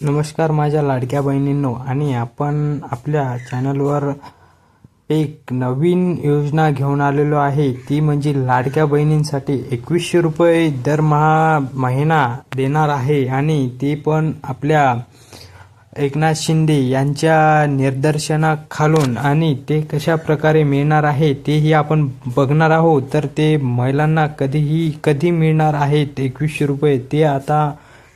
नमस्कार माझ्या लाडक्या बहिणींनो. आणि आपण आपल्या चॅनलवर एक नवीन योजना घेऊन आलेलो आहे. ती म्हणजे लाडक्या बहिणींसाठी एकवीसशे रुपये दरमहा महिना देणार आहे. आणि ते पण आपल्या एकनाथ शिंदे यांच्या निदर्शनाखालून. आणि ते कशा प्रकारे मिळणार आहे तेही आपण बघणार आहोत. तर ते महिलांना कधीही कधी मिळणार आहेत एकवीसशे रुपये ते आता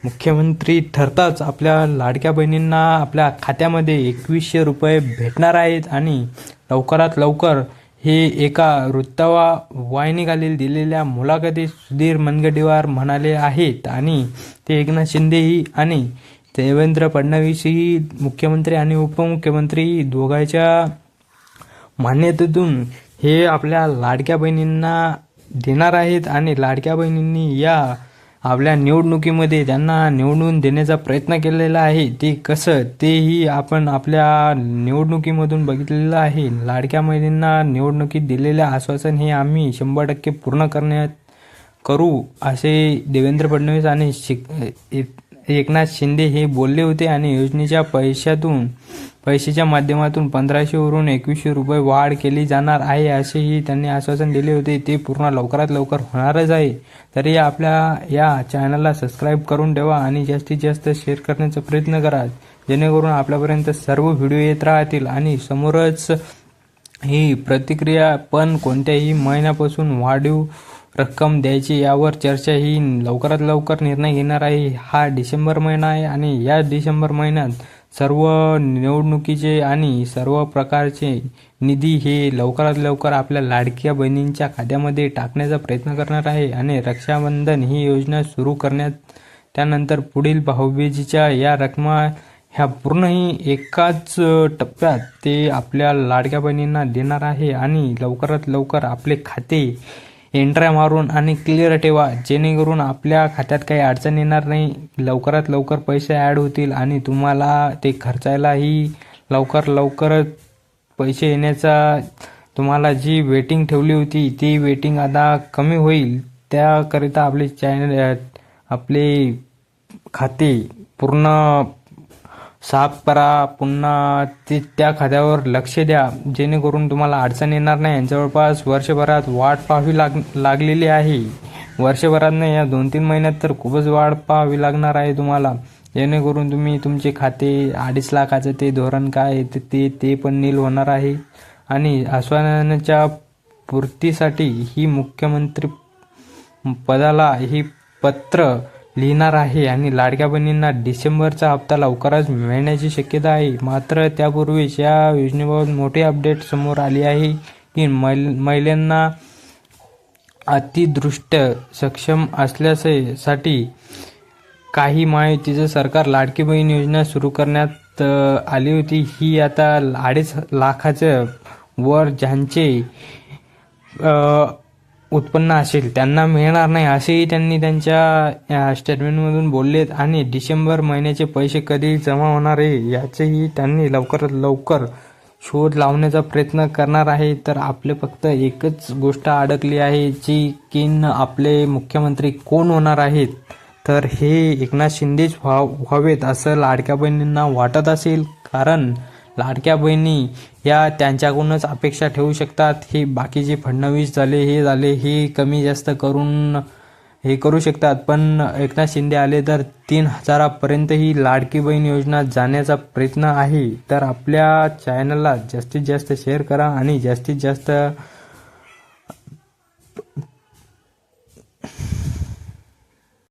मुख्यमंत्री ठरताच आपल्या लाडक्या बहिणींना आपल्या खात्यामध्ये एकवीसशे रुपये भेटणार आहेत आणि लवकरात लवकर हे एका वृत्तवा वाहिनीखालील दिलेल्या मुलाखतीत सुधीर मनगडीवार म्हणाले आहेत. आणि ते एकनाथ शिंदेही आणि देवेंद्र फडणवीसही मुख्यमंत्री आणि उपमुख्यमंत्री दोघांच्या मान्यतेतून हे आपल्या लाडक्या बहिणींना देणार आहेत आणि लाडक्या बहिणींनी या आपल्या निवडणुकीमध्ये त्यांना निवडून देण्याचा प्रयत्न केलेला आहे ते कसं तेही आपण आपल्या निवडणुकीमधून बघितलेलं आहे. लाडक्या बहिणींना निवडणुकीत दिलेले आश्वासन हे आम्ही शंभर टक्के पूर्ण करण्यात करू असे देवेंद्र फडणवीस आणि शिक एकनाथ शिंदे हे बोलले होते आणि योजनेच्या पैशातून पैशाच्या माध्यमातून पंधराशेवरून एकवीसशे रुपये वाढ केली जाणार आहे असेही त्यांनी आश्वासन दिले होते. ते पूर्ण लवकरात लवकर होणारच आहे. तरी आपल्या या चॅनलला सबस्क्राईब करून ठेवा आणि जास्तीत जास्त शेअर करण्याचा प्रयत्न करा. जेणेकरून आपल्यापर्यंत सर्व व्हिडिओ येत राहतील आणि समोरच ही प्रतिक्रिया पण कोणत्याही महिन्यापासून वाढीव रक्कम द्यायची यावर चर्चा ही लवकरात लवकर निर्णय घेणार आहे. हा डिसेंबर महिना आहे आणि या डिसेंबर महिन्यात सर्व निवडणुकीचे आणि सर्व प्रकारचे निधी हे लवकरात लवकर आपल्या लाडक्या बहिणींच्या खात्यामध्ये टाकण्याचा प्रयत्न करणार आहे आणि रक्षाबंधन ही योजना सुरू करण्यात त्यानंतर पुढील भाऊबीजीच्या या रकमा ह्या पूर्णही एकाच टप्प्यात ते आपल्या लाडक्या बहिणींना देणार आहे आणि लवकरात लवकर आपले खाते एंट्र्या मारून आणि क्लिअर ठेवा. जेणेकरून आपल्या खात्यात काही अडचण येणार नाही. लवकरात लवकर पैसे ॲड होतील आणि तुम्हाला ते खर्चायलाही लवकर लवकर पैसे येण्याचा तुम्हाला जी वेटिंग ठेवली होती ती वेटिंग आता कमी होईल. त्याकरिता आपले चॅनल आपले खाते पूर्ण साफ करा पुन्हा ते त्या खात्यावर लक्ष द्या. जेणेकरून तुम्हाला अडचण येणार नाही. जवळपास वर्षभरात वाट पाहावी लाग लागलेली आहे. वर्षभरात नाही या दोन तीन महिन्यात तर खूपच वाढ पाहावी लागणार आहे तुम्हाला. जेणेकरून तुम्ही तुमचे खाते अडीच लाखाचं ते धोरण काय आहे ते- ते ते पण नील होणार आहे. आणि आश्वासनाच्या पूर्तीसाठी ही मुख्यमंत्री पदाला ही पत्र लिहिणार आहे आणि लाडक्या बहिणींना डिसेंबरचा हप्ता लवकरच मिळण्याची शक्यता आहे. मात्र त्यापूर्वीच या योजनेबाबत मोठी अपडेट समोर आली आहे की महिलांना अतिदृष्ट सक्षम असल्यासाठी काही माहितीचं सरकार लाडकी बहीण योजना सुरू करण्यात आली होती. ही आता अडीच लाखाचं वर ज्यांचे उत्पन्न असेल त्यांना मिळणार नाही असेही त्यांनी त्यांच्या स्टेटमेंटमधून बोललेत आणि डिसेंबर महिन्याचे पैसे कधी जमा होणार आहे याचेही त्यांनी लवकरात लवकर शोध लावण्याचा प्रयत्न करणार आहे. तर आपले फक्त एकच गोष्ट अडकली आहे जी की न आपले मुख्यमंत्री कोण होणार आहेत? तर हे एकनाथ शिंदेच व्हा व्हावेत असं लाडक्या बहिणींना वाटत असेल. कारण लाडक्या बहिणी या त्यांच्याकडूनच अपेक्षा ठेवू शकतात. हे बाकीचे फडणवीस झाले हे झाले हे कमी जास्त करून हे करू शकतात. पण एकनाथ शिंदे आले तर तीन हजारापर्यंत ही लाडकी बहीण योजना जाण्याचा प्रयत्न आहे. तर आपल्या चॅनलला जास्तीत जास्त शेअर करा आणि जास्तीत जास्त